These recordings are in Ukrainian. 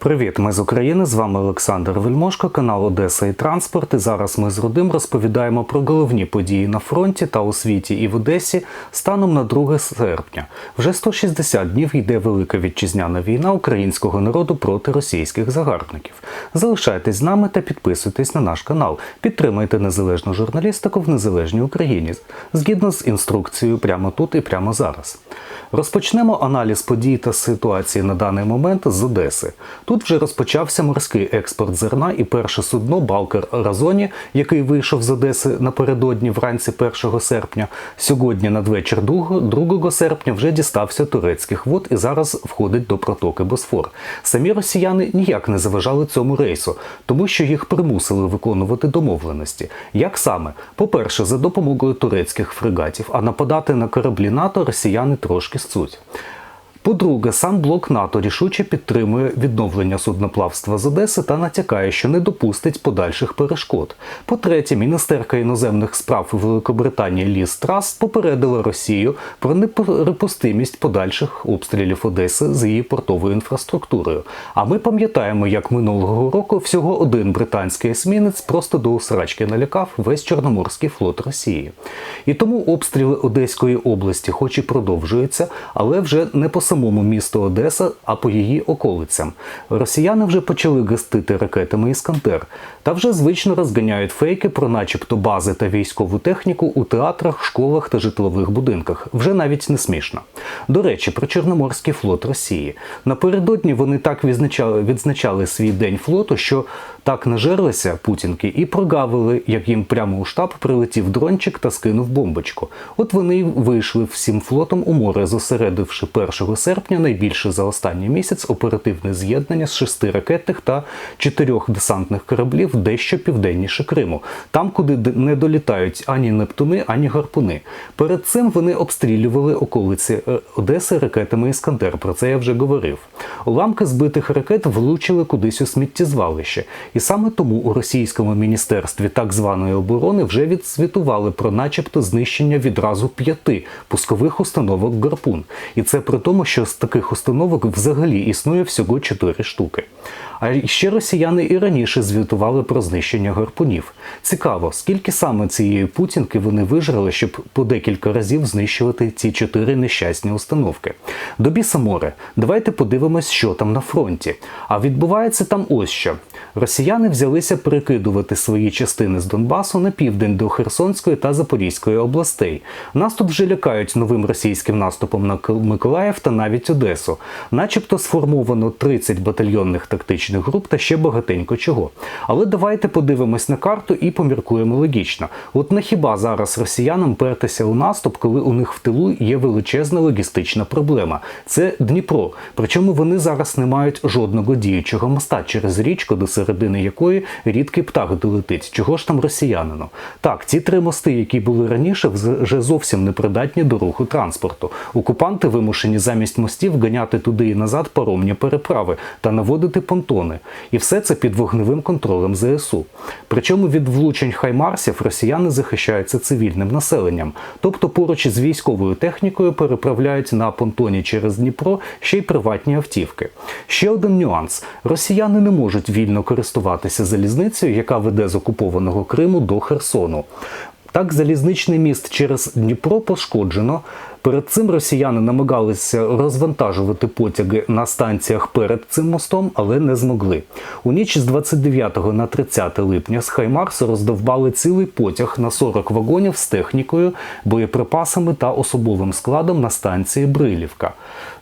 Привіт, ми з України. З вами Олександр Вельмошко, канал Одеса і Транспорт. І зараз ми з Рудим розповідаємо про головні події на фронті та у світі і в Одесі станом на 2 серпня. Вже 160 днів йде велика вітчизняна війна українського народу проти російських загарбників. Залишайтесь з нами та підписуйтесь на наш канал. Підтримайте незалежну журналістику в незалежній Україні згідно з інструкцією прямо тут і прямо зараз. Розпочнемо аналіз подій та ситуації на даний момент з Одеси. Тут вже розпочався морський експорт зерна і перше судно Балкер Разоні, який вийшов з Одеси напередодні вранці 1 серпня. Сьогодні надвечір 2, 2 серпня вже дістався турецьких вод і зараз входить до протоки Босфор. Самі росіяни ніяк не заважали цьому рейсу, тому що їх примусили виконувати домовленості. Як саме? По-перше, за допомогою турецьких фрегатів, а нападати на кораблі НАТО росіяни трошки сцуть. По-друге, сам блок НАТО рішуче підтримує відновлення судноплавства з Одеси та натякає, що не допустить подальших перешкод. По-третє, міністерка іноземних справ Великобританії Ліз Трас попередила Росію про неприпустимість подальших обстрілів Одеси з її портовою інфраструктурою. А ми пам'ятаємо, як минулого року всього один британський есмінець просто до усрачки налякав весь Чорноморський флот Росії. І тому обстріли Одеської області, хоч і продовжуються, але вже не по самому місту Одеса, а по її околицям. Росіяни вже почали гостити ракетами Іскандер та вже звично розганяють фейки про, начебто, бази та військову техніку у театрах, школах та житлових будинках. Вже навіть не смішно. До речі, про Чорноморський флот Росії. Напередодні вони так відзначали, відзначали свій день флоту, що так нажерлися путінки і прогавили, як їм прямо у штаб прилетів дрончик та скинув бомбочку. От вони й вийшли всім флотом у море, зосередивши 1 серпня найбільше за останній місяць оперативне з'єднання з шести ракетних та чотирьох десантних кораблів дещо південніше Криму, там, куди не долітають ані Нептуни, ані гарпуни. Перед цим вони обстрілювали околиці е, Одеси ракетами Іскандер. Про це я вже говорив. Уламки збитих ракет влучили кудись у сміттєзвалище. І саме тому у російському міністерстві так званої оборони вже відсвітували про начебто знищення відразу п'яти пускових установок гарпун. І це при тому, що з таких установок взагалі існує всього чотири штуки. А ще росіяни і раніше звітували про знищення гарпунів. Цікаво, скільки саме цієї путінки вони вижрали, щоб по декілька разів знищувати ці чотири нещасні установки. До біса море. Давайте подивимось, що там на фронті. А відбувається там ось що. Росіяни взялися перекидувати свої частини з Донбасу на південь до Херсонської та Запорізької областей. Нас тут вже лякають новим російським наступом на Миколаїв та навіть Одесу. Начебто сформовано 30 батальйонних тактичних груп та ще багатенько чого. Але давайте подивимось на карту і поміркуємо логічно. От не хіба зараз росіянам пертися у наступ, коли у них в тилу є величезна логістична проблема? Це Дніпро. Причому вони зараз не мають жодного діючого моста через річку, до середини якої рідкий птах долетить. Чого ж там росіянину? Так, ці три мости, які були раніше, вже зовсім не придатні до руху транспорту. Окупанти вимушені замість мостів ганяти туди і назад паромні переправи та наводити понтони. І все це під вогневим контролем ЗСУ. Причому від влучень хаймарсів росіяни захищаються цивільним населенням, тобто поруч із військовою технікою переправляють на понтоні через Дніпро ще й приватні автівки. Ще один нюанс: росіяни не можуть вільно користуватися залізницею, яка веде з окупованого Криму до Херсону. Так, залізничний міст через Дніпро пошкоджено. Перед цим росіяни намагалися розвантажувати потяги на станціях перед цим мостом, але не змогли. У ніч з 29 на 30 липня з Хаймарсу роздовбали цілий потяг на 40 вагонів з технікою, боєприпасами та особовим складом на станції Брилівка.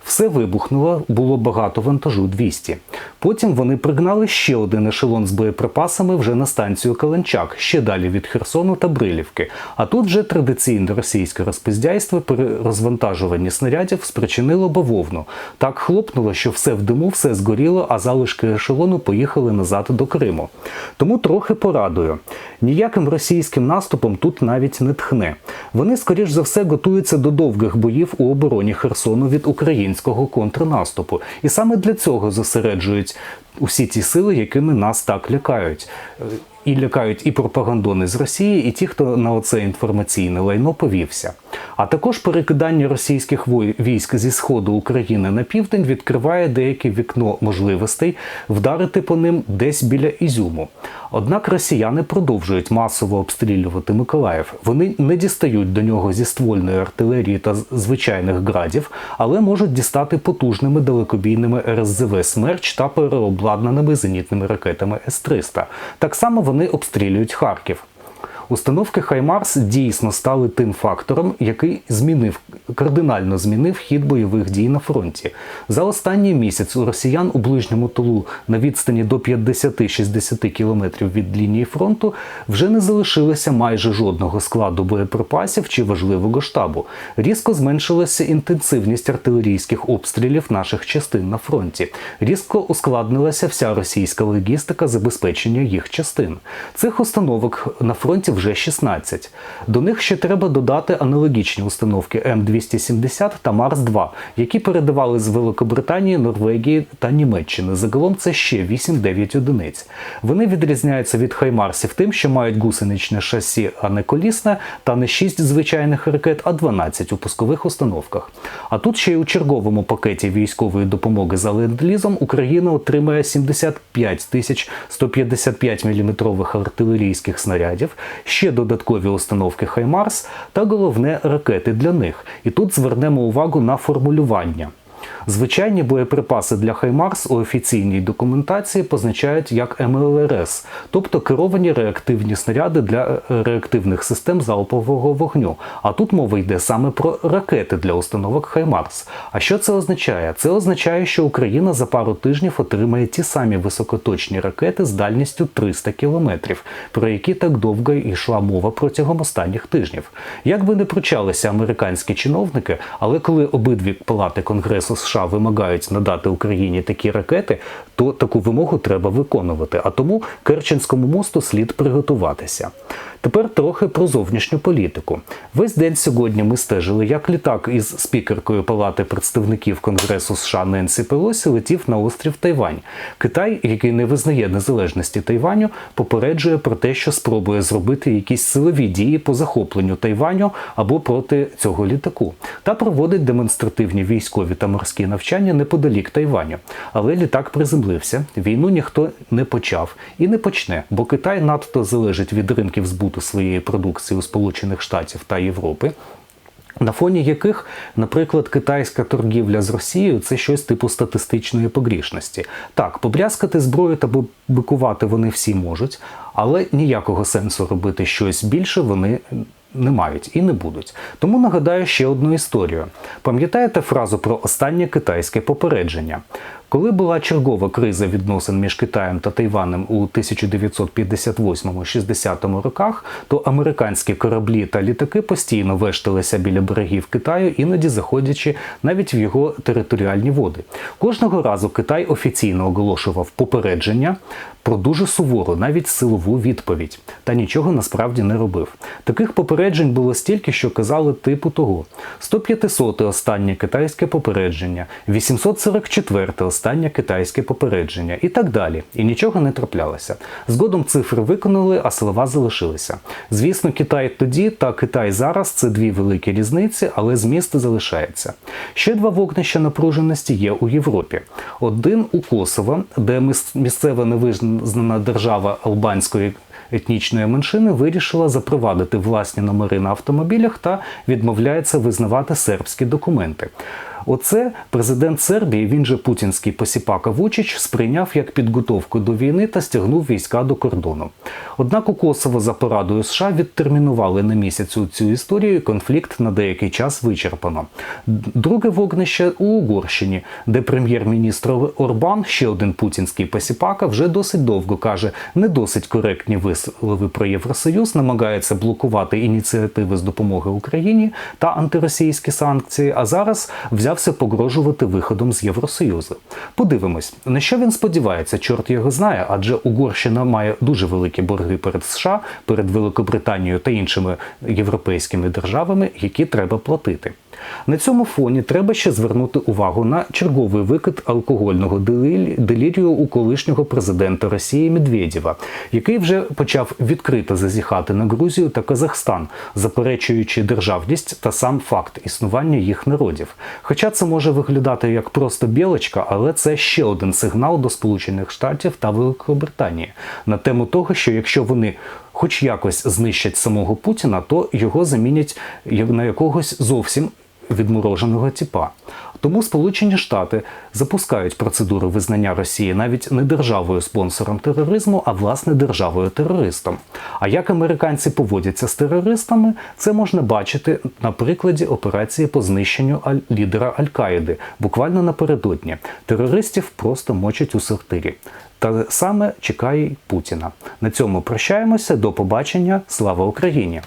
Все вибухнуло, було багато вантажу 200. Потім вони пригнали ще один ешелон з боєприпасами вже на станцію Каленчак, ще далі від Херсону та Брилівки. А тут вже традиційне російське розпиздяйство при розвантажуванні снарядів спричинило бавовну. Так хлопнуло, що все в диму, все згоріло, а залишки ешелону поїхали назад до Криму. Тому трохи порадую. Ніяким російським наступом тут навіть не тхне. Вони, скоріш за все, готуються до довгих боїв у обороні Херсону від українського контрнаступу. І саме для цього зосереджують усі ті сили, якими нас так лякають. І лякають і пропагандони з Росії, і ті, хто на оце інформаційне лайно повівся. А також перекидання російських військ зі сходу України на південь відкриває деяке вікно можливостей вдарити по ним десь біля Ізюму. Однак росіяни продовжують масово обстрілювати Миколаїв. Вони не дістають до нього зі ствольної артилерії та звичайних градів, але можуть дістати потужними далекобійними РСЗВ «Смерч» та переобладнаними зенітними ракетами С-300. Так само вони обстрілюють Харків. Установки Хаймарс дійсно стали тим фактором, який змінив кардинально змінив хід бойових дій на фронті. За останній місяць у росіян у ближньому тилу на відстані до 50-60 кілометрів від лінії фронту вже не залишилося майже жодного складу боєприпасів чи важливого штабу. Різко зменшилася інтенсивність артилерійських обстрілів наших частин на фронті. Різко ускладнилася вся російська логістика забезпечення їх частин. Цих установок на фронті вже 16. До них ще треба додати аналогічні установки М270 та Марс-2, які передавали з Великобританії, Норвегії та Німеччини. Загалом це ще 8-9 одиниць. Вони відрізняються від Хаймарсів тим, що мають гусеничне шасі, а не колісне, та не 6 звичайних ракет, а 12 у пускових установках. А тут ще й у черговому пакеті військової допомоги за ленд-лізом Україна отримає 75 тисяч 155 мм артилерійських снарядів, ще додаткові установки Хаймарс та головне ракети для них. І тут звернемо увагу на формулювання. Звичайні боєприпаси для Хаймарс у офіційній документації позначають як МЛРС, тобто керовані реактивні снаряди для е, реактивних систем залпового вогню. А тут мова йде саме про ракети для установок Хаймарс. А що це означає? Це означає, що Україна за пару тижнів отримає ті самі високоточні ракети з дальністю 300 кілометрів, про які так довго йшла мова протягом останніх тижнів. Як би не пручалися американські чиновники, але коли обидві палати Конгресу США вимагають надати Україні такі ракети, то таку вимогу треба виконувати. А тому Керченському мосту слід приготуватися. Тепер трохи про зовнішню політику. Весь день сьогодні ми стежили, як літак із спікеркою Палати представників Конгресу США Ненсі Пелосі летів на острів Тайвань. Китай, який не визнає незалежності Тайваню, попереджує про те, що спробує зробити якісь силові дії по захопленню Тайваню або проти цього літаку, та проводить демонстративні військові та морські навчання неподалік Тайваню. Але літак приземлився, війну ніхто не почав і не почне, бо Китай надто залежить від ринків збуту своєї продукції у Сполучених Штатів та Європи. На фоні яких, наприклад, китайська торгівля з Росією це щось типу статистичної погрішності. Так, побрязкати зброю та бикувати вони всі можуть, але ніякого сенсу робити щось більше вони не мають і не будуть. Тому нагадаю ще одну історію. Пам'ятаєте фразу про останнє китайське попередження? Коли була чергова криза відносин між Китаєм та Тайванем у 1958-60 роках, то американські кораблі та літаки постійно вешталися біля берегів Китаю, іноді заходячи навіть в його територіальні води. Кожного разу Китай офіційно оголошував попередження про дуже сувору, навіть силову відповідь, та нічого насправді не робив. Таких попереджень було стільки, що казали типу того: 150 останнє китайське попередження, 844 останнє китайське попередження і так далі. І нічого не траплялося. Згодом цифри виконали, а слова залишилися. Звісно, Китай тоді та Китай зараз це дві великі різниці, але зміст залишається. Ще два вогнища напруженості є у Європі. Один у Косово, де місцева невизнана держава албанської етнічної меншини вирішила запровадити власні номери на автомобілях та відмовляється визнавати сербські документи. Оце президент Сербії, він же путінський посіпака Вучич, сприйняв як підготовку до війни та стягнув війська до кордону. Однак у Косово за порадою США відтермінували на місяць цю історію. і Конфлікт на деякий час вичерпано. Друге вогнище у Угорщині, де прем'єр-міністр Орбан, ще один путінський посіпака, вже досить довго каже, не досить коректні вислови про Євросоюз, намагається блокувати ініціативи з допомоги Україні та антиросійські санкції. А зараз взявся погрожувати виходом з Євросоюзу. Подивимось, на що він сподівається, чорт його знає, адже Угорщина має дуже великі борги перед США, перед Великобританією та іншими європейськими державами, які треба платити. На цьому фоні треба ще звернути увагу на черговий викид алкогольного делі- делірію у колишнього президента Росії Медведєва, який вже почав відкрито зазіхати на Грузію та Казахстан, заперечуючи державність та сам факт існування їх народів. Хоча це може виглядати як просто білочка, але це ще один сигнал до Сполучених Штатів та Великобританії на тему того, що якщо вони хоч якось знищать самого Путіна, то його замінять на якогось зовсім відмороженого тіпа. Тому Сполучені Штати запускають процедуру визнання Росії навіть не державою спонсором тероризму, а власне державою терористом. А як американці поводяться з терористами, це можна бачити на прикладі операції по знищенню лідера Аль-Каїди. Буквально напередодні терористів просто мочать у сортирі. Та саме чекає й Путіна. На цьому прощаємося. До побачення. Слава Україні!